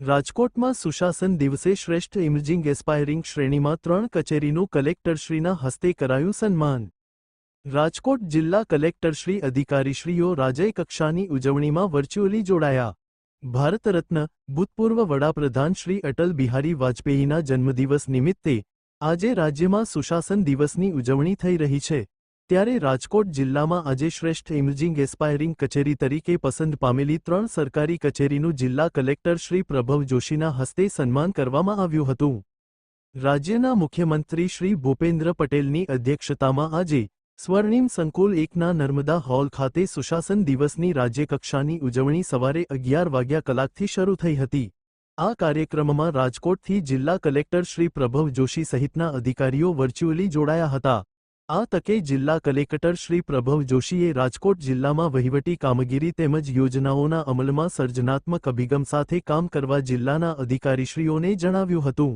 રાજકોટમાં સુશાસન દિવસે શ્રેષ્ઠ ઇમર્જિંગ એસ્પાયરિંગ શ્રેણીમાં ત્રણ કચેરીનું કલેક્ટરશ્રીના હસ્તે કરાયું સન્માન. રાજકોટ જિલ્લા કલેક્ટરશ્રી અધિકારીશ્રીઓ રાજય કક્ષાની ઉજવણીમાં વર્ચ્યુઅલી જોડાયા. ભારત રત્ન, ભૂતપૂર્વ વડાપ્રધાન શ્રી અટલ બિહારી વાજપેયીના જન્મદિવસ નિમિત્તે આજે રાજ્યમાં સુશાસન દિવસની ઉજવણી થઈ રહી છે. ત્યારે રાજકોટ જિલ્લામાં આજે શ્રેષ્ઠ ઇમર્જિંગ એસ્પાયરિંગ કચેરી તરીકે પસંદ પામેલી ત્રણ સરકારી કચેરીનું જિલ્લા કલેક્ટર શ્રી પ્રભવ જોશીના હસ્તે સન્માન કરવામાં આવ્યું હતું. રાજ્યના મુખ્યમંત્રી શ્રી ભૂપેન્દ્ર પટેલની અધ્યક્ષતામાં આજે સ્વર્ણિમ સંકુલ એકના નર્મદા હોલ ખાતે સુશાસન દિવસની રાજ્યકક્ષાની ઉજવણી સવારે અગિયાર વાગ્યા કલાકથી શરૂ થઈ હતી. આ કાર્યક્રમમાં રાજકોટથી જિલ્લા કલેક્ટર શ્રી પ્રભવ જોશી સહિતના અધિકારીઓ વર્ચ્યુઅલી જોડાયા હતા. આ તકે જિલ્લા કલેક્ટર શ્રી પ્રભવ જોશીએ રાજકોટ જિલ્લામાં વહીવટી કામગીરી તેમજ યોજનાઓના અમલમાં સર્જનાત્મક અભિગમ સાથે કામ કરવા જિલ્લાના અધિકારીશ્રીઓને જણાવ્યું હતું.